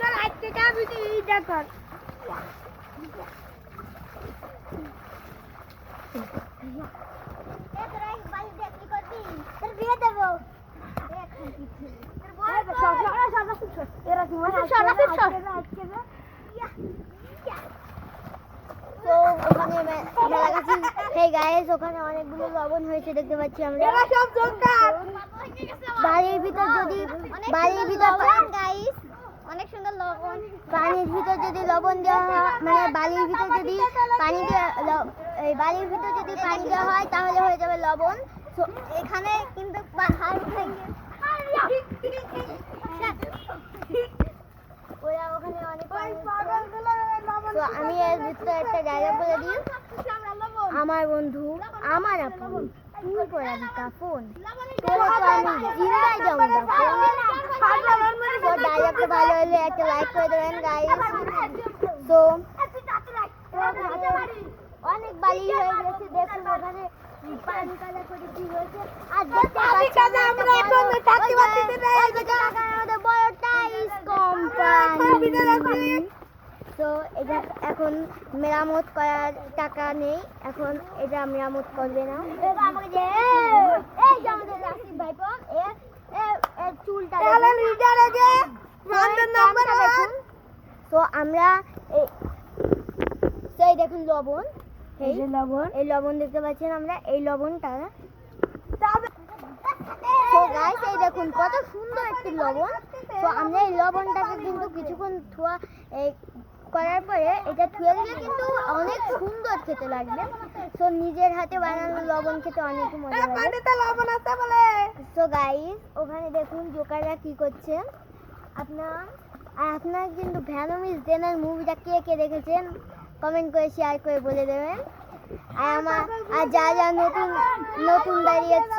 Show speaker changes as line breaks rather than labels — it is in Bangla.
তোর আজকে কা ভিডিও এইটা কর। ওখানে অনেকগুলো লবণ হয়েছে দেখতে পাচ্ছি আমরা। বাড়ির ভিতর যদি বাড়ির ভিতর গাইস অনেক সুন্দর লবণ পানির ভিতর যদি লবণ দেওয়া হয় মানে বালির ভিতর যদি পানি এই বালির ভিতর যদি পানি দেওয়া হয় তাহলে হয়ে যাবে লবণ। এখানে কিন্তু ওরা ওখানে অনেক আমি এর ভিতরে একটা জায়গা বলে দিই। আমার বন্ধু আমার আপন তুই করাবি কাপন তোরা তো আমি জিন্দাই যাব ভালো হলে একটা লাইক করে দেবেন গাইস তো অনেক বালি হয়ে গেছে দেখুন ওখানে পানি কাদা করে কি হয়েছে। আর দেখতে পাচ্ছেন
আমরা এখন
বড়-
থাকতে
ওই
পারছি
যে-
না,
ওই আমাদের বড় টাইস কোম্পানি তো এটা এখন মেরামত করার টাকা নেই। এখন এটা মেরামত করবে না। আমাকে এই যে আমাদের রাশিদ
নাম্বার
দেখুন। তো আমরা এই দেখুন লবণ। এই
লবণ।
এই লবণ দেখতে পাচ্ছেন আমরা। এই লবণটা। তো গাইস এই দেখুন কত সুন্দর একটি লবণ। তো আমরা এই লবণটাকে কিন্তু কিছুক্ষণ ধোয়া এই করার পরে এটা ধুয়ে দিলে কিন্তু অনেক সুন্দর খেতে লাগবে। তো নিজের হাতে বানানো লবণ খেতে অনেক মজা লাগে।
লবণ আছে বলে।
তো গাইস ওখানে দেখুন জোকাররা কি করছে। আপনার আর আপনার কিন্তু ভ্যানোমিস ডেনার মুভিটা কে কে দেখেছেন? কমেন্ট করে শেয়ার করে বলে দেবেন। আর আমার আর যা যা নতুন নতুন দাঁড়িয়েছে